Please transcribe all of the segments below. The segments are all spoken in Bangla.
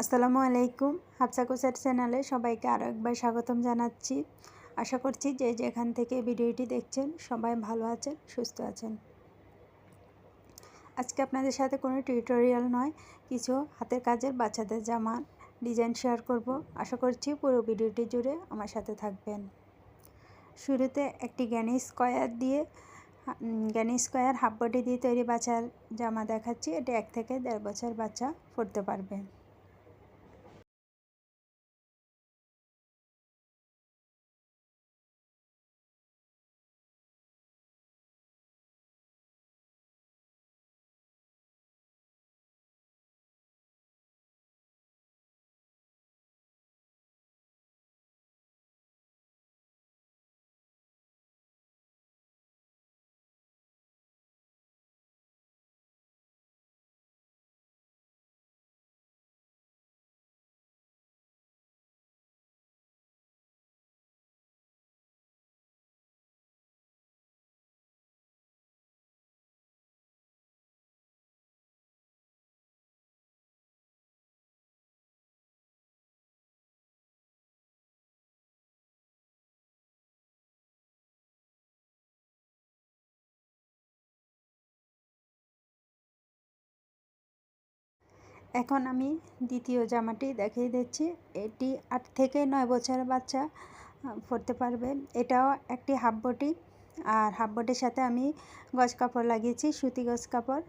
আসসালামু আলাইকুম। হাফসা কোসার চ্যানেলে সবাইকে আরও একবার স্বাগতম জানাচ্ছি। আশা করছি যে যেখান থেকে ভিডিওটি দেখছেন সবাই ভালো আছেন, সুস্থ আছেন। আজকে আপনাদের সাথে কোনো টিউটোরিয়াল নয়, কিছু হাতের কাজের বাচ্চাদের জামা ডিজাইন শেয়ার করব। আশা করছি পুরো ভিডিওটি জুড়ে আমার সাথে থাকবেন। শুরুতে একটি জ্ঞানী স্কোয়ার দিয়ে জ্ঞানী স্কোয়ার হাফ বডি দিয়ে তৈরি বাচ্চার জামা দেখাচ্ছি। এটা এক থেকে দেড় বছর বাচ্চা পরতে পারবে। এখন আমি দ্বিতীয় জামাটি দেখিয়ে দিচ্ছি। এটি আট থেকে নয় বছরের বাচ্চা পরতে পারবে। এটাও একটি হাফ বটি। আর হাফ বটির সাথে আমি গজ কাপড় লাগিয়েছি, সুতি গজ কাপড়।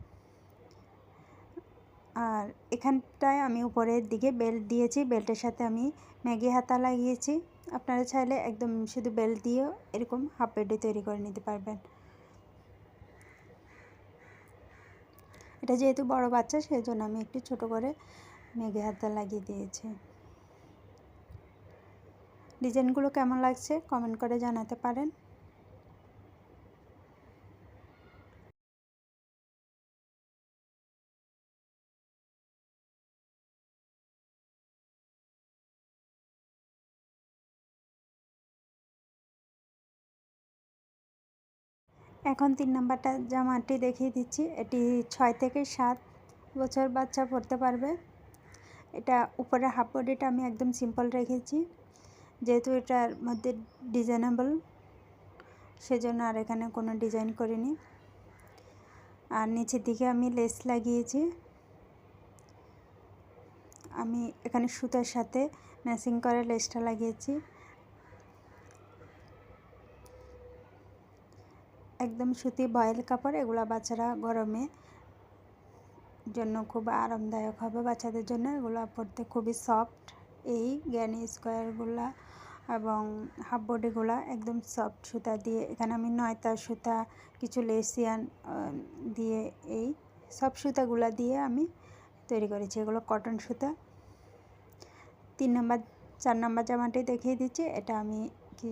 আর এখানটায় আমি উপরের দিকে বেল্ট দিয়েছি। বেল্টের সাথে আমি ম্যাগি হাতা লাগিয়েছি। আপনারা চাইলে একদম শুধু বেল্ট দিয়েও এরকম হাফ বেডি তৈরি করে নিতে পারবেন। এটা যেহেতু বড় বাচ্চা সেই জন্য আমি একটু ছোট করে মেঘে হাতা লাগিয়ে দিয়েছি। ডিজাইনগুলো কেমন লাগছে কমেন্ট করে জানাতে পারেন। এখন তিন নাম্বারটা জামাটি দেখিয়ে দিচ্ছি, এটি ছয় থেকে সাত বছর বাচ্চা পরতে পারবে। এটা উপরে হাফ বডিটা আমি একদম সিম্পল রেখেছি, যেহেতু এটার মধ্যে ডিজাইনেবল, সেজন্য আর এখানে কোনো ডিজাইন করিনি। আর নিচের দিকে আমি লেস লাগিয়েছি। আমি এখানে সুতার সাথে ম্যাচিং করে লেসটা লাগিয়েছি। একদম সুতি বয়েল কাপড়, এগুলো বাচ্চারা গরমে জন্য খুব আরামদায়ক হবে। বাচ্চাদের জন্য এগুলো পরতে খুবই সফট এই জ্ঞানী স্কোয়ারগুলা এবং হাফ বডিগুলা একদম সফট সুতা দিয়ে। এখানে আমি নয়তা সুতা, কিছু লেসিয়ান দিয়ে এই সব সুতাগুলা দিয়ে আমি তৈরি করেছি। এগুলো কটন সুতা। তিন নম্বর, চার নম্বর জামাটি দেখিয়ে দিচ্ছি। এটা আমি কি,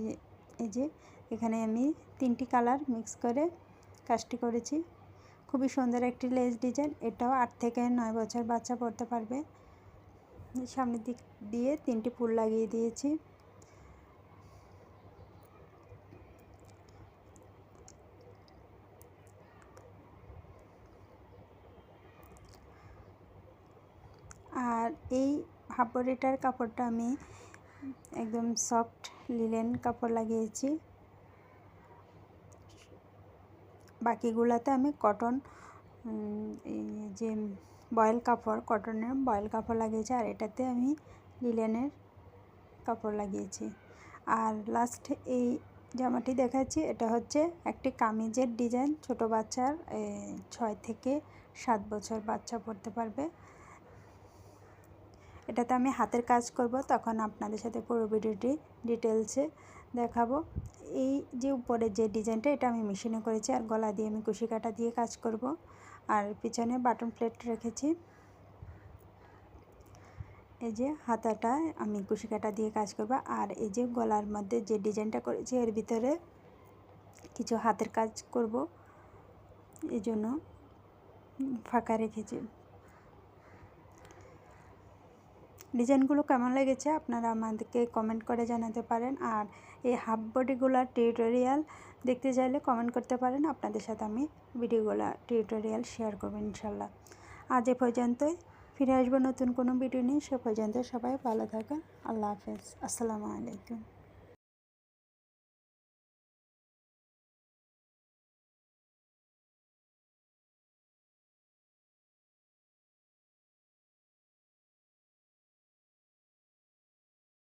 এই যে এখানে আমি তিনটি কালার মিক্স করে কাজটি করেছি। খুবই সুন্দর একটি লেস ডিজাইন। এটাও আট থেকে নয় বছর বাচ্চা পড়তে পারবে। সামনের দিক দিয়ে তিনটি ফুল লাগিয়ে দিয়েছি। আর এই হাফ বডিটার কাপড়টা আমি একদম সফট লিলেন কাপড় লাগিয়েছি। বাকিগুলোতে আমি কটন যে বয়েল কাপড় কটনের বয়েল কাপড় লাগিয়েছি, আর এটাতে আমি লিলেনের কাপড় লাগিয়েছি। আর লাস্ট এই জামাটি দেখাচ্ছি, এটা হচ্ছে একটি কামিজের ডিজাইন ছোট বাচ্চার ছয় থেকে সাত বছর বাচ্চা পড়তে পারবে। এটাতে আমি হাতের কাজ করব, তখন আপনাদের সাথে পুরো ভিডিওটি ডিটেলসে দেখাবো। এই যে উপরে যে ডিজাইনটা, এটা আমি মেশিনে করেছি আর গলা দিয়ে আমি কুশি কাটা দিয়ে কাজ করব। আর পিছনে বাটন প্লেট রেখেছি। এই যে হাতাটা আমি কুশি কাটা দিয়ে কাজ করব। আর এই যে গলার মধ্যে যে ডিজাইনটা করেছি, এর ভিতরে কিছু হাতের কাজ করব। এই জন্য ফাঁকা রেখেছি। ডিজাইনগুলো কেমন লেগেছে আপনারা আমাদেরকে কমেন্ট করে জানাতে পারেন। আর এই হাফ বডিগুলার টিউটোরিয়াল দেখতে চাইলে কমেন্ট করতে পারেন। আপনাদের সাথে আমি ভিডিওগুলো টিউটোরিয়াল শেয়ার করব ইনশাল্লাহ। আজ এ পর্যন্তই। ফিরে আসব নতুন কোনো ভিডিও নিয়ে। সে পর্যন্ত সবাই ভালো থাকেন। আল্লাহ হাফেজ। আসসালামু আলাইকুম।